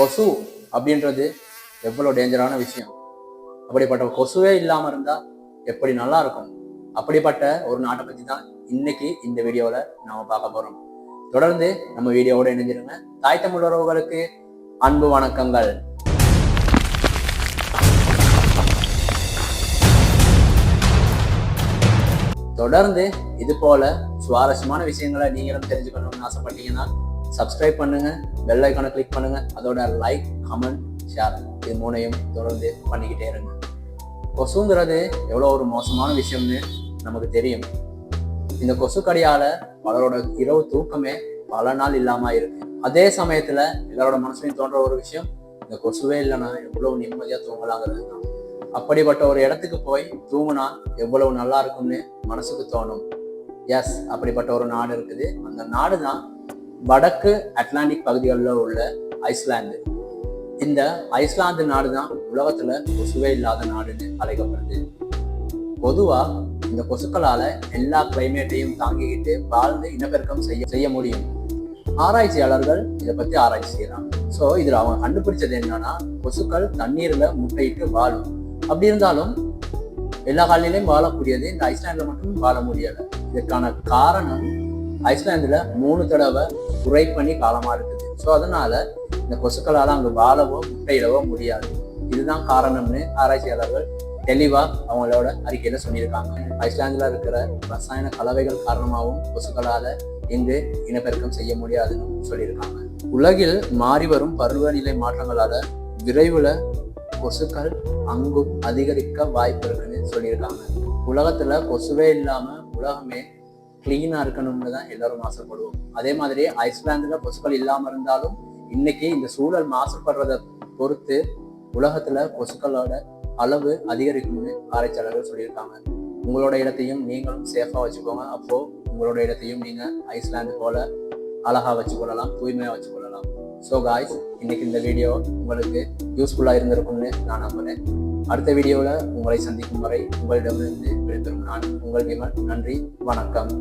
கொசு அப்படின்றது எவ்வளோ டேஞ்சரான விஷயம். அப்படிப்பட்ட கொசுவே இல்லாமல் இருந்தால் எப்படி நல்லா இருக்கும் அப்படிப்பட்ட ஒரு நாட்டை பற்றி தான் இன்னைக்கு இந்த வீடியோவில் நாம பார்க்க போகிறோம் தொடர்ந்து நம்ம வீடியோவோட இணைஞ்சிருங்க. தாய் தமிழ் உறவுகளுக்கு அன்பு வணக்கங்கள். தொடர்ந்து இது போல சுவாரஸ்யமான விஷயங்களை நீங்களும் தெரிஞ்சுக்கணும்னு ஆசைப்பட்டீங்கன்னா சப்ஸ்கிரைப் பண்ணுங்க பெல் ஐக்கானை கிளிக் பண்ணுங்க. அதோட லைக் கமெண்ட் ஷேர் இது மூணையும் தொடர்ந்து பண்ணிக்கிட்டே இருங்க. கொசுங்கிறது எவ்வளோ ஒரு மோசமான விஷயம்னு நமக்கு தெரியும். இந்த கொசு கடியால பலரோட இரவு தூக்கமே பல நாள் இல்லாம இருக்கு. அதே சமயத்துல எல்லாரோட மனசுலையும் தோன்ற ஒரு விஷயம் இந்த கொசுவே இல்லைன்னா எவ்வளவு நிம்மதியா தூங்கலாங்கிறது தான். அப்படிப்பட்ட ஒரு இடத்துக்கு போய் தூங்கினா எவ்வளவு நல்லா இருக்கும்னு மனசுக்கு தோணும். எஸ் அப்படிப்பட்ட ஒரு நாடு இருக்குது. அந்த நாடு தான் வடக்கு அட்லாண்டிக் பகுதிகளில் உள்ள ஐஸ்லாந்து. இந்த ஐஸ்லாந்து நாடு தான் உலகத்துல கொசுவே இல்லாத நாடுன்னு அழைக்கப்படுது. பொதுவா இந்த கொசுக்களால எல்லா கிளைமேட்டையும் தாங்கிக்கிட்டு வாழ்ந்து இனப்பெருக்கம் செய்ய செய்ய முடியும். ஆராய்ச்சியாளர்கள் இதை பத்தி ஆராய்ச்சி செய்யறாங்க. ஸோ இதுல அவங்க கண்டுபிடிச்சது என்னன்னா கொசுக்கள் தண்ணீர்ல முட்டையிட்டு வாழும். அப்படி இருந்தாலும் எல்லா காலையிலையும் வாழக்கூடியது இந்த ஐஸ்லாண்டில் மட்டும் வாழ முடியலை. இதுக்கான காரணம் ஐஸ்லாந்துல மூணு தடவை குறை பண்ணி காலமா இருக்குது. ஸோ அதனால இந்த கொசுக்களால் அங்கே வாழவோ முட்டையிடவோ முடியாது. இதுதான் காரணம்னு ஆராய்ச்சியாளர்கள் தெளிவா அவங்களோட அறிக்கையில சொல்லியிருக்காங்க. ஐஸ்லாந்துல இருக்கிற ரசாயன கலவைகள் காரணமாகவும் கொசுக்களால இங்கு இனப்பெருக்கம் செய்ய முடியாதுன்னு சொல்லியிருக்காங்க. உலகில் மாறி வரும் பருவநிலை மாற்றங்களால விரைவுல கொசுக்கள் அங்கும் அதிகரிக்க வாய்ப்பு இருக்குன்னு சொல்லியிருக்காங்க. உலகத்துல கொசுவே இல்லாம உலகமே கிளீனாக இருக்கணும்னு தான் எல்லாரும் ஆசைப்படுவோம். அதே மாதிரி ஐஸ்லாந்தில் கொசுக்கள் இல்லாமல் இருந்தாலும் இன்னைக்கு இந்த சூழல் மாசுபடுறதை பொறுத்து உலகத்தில் கொசுக்களோட அளவு அதிகரிக்கும்னு ஆராய்ச்சியாளர்கள் சொல்லியிருக்காங்க. உங்களோட இடத்தையும் நீங்களும் சேஃபாக வச்சுக்கோங்க. அப்போது உங்களோட இடத்தையும் நீங்கள் ஐஸ்லாந்து போல அழகாக வச்சுக்கொள்ளலாம் தூய்மையாக வச்சுக்கொள்ளலாம். ஸோ காய்ஸ் இன்னைக்கு இந்த வீடியோ உங்களுக்கு யூஸ்ஃபுல்லாக இருந்திருக்கும்னு நான் நம்புகிறேன் அடுத்த வீடியோவில் உங்களை சந்திக்கும் வரை உங்களிடமிருந்து விடைபெறும் நான் உங்கள் விமல். நன்றி வணக்கம்.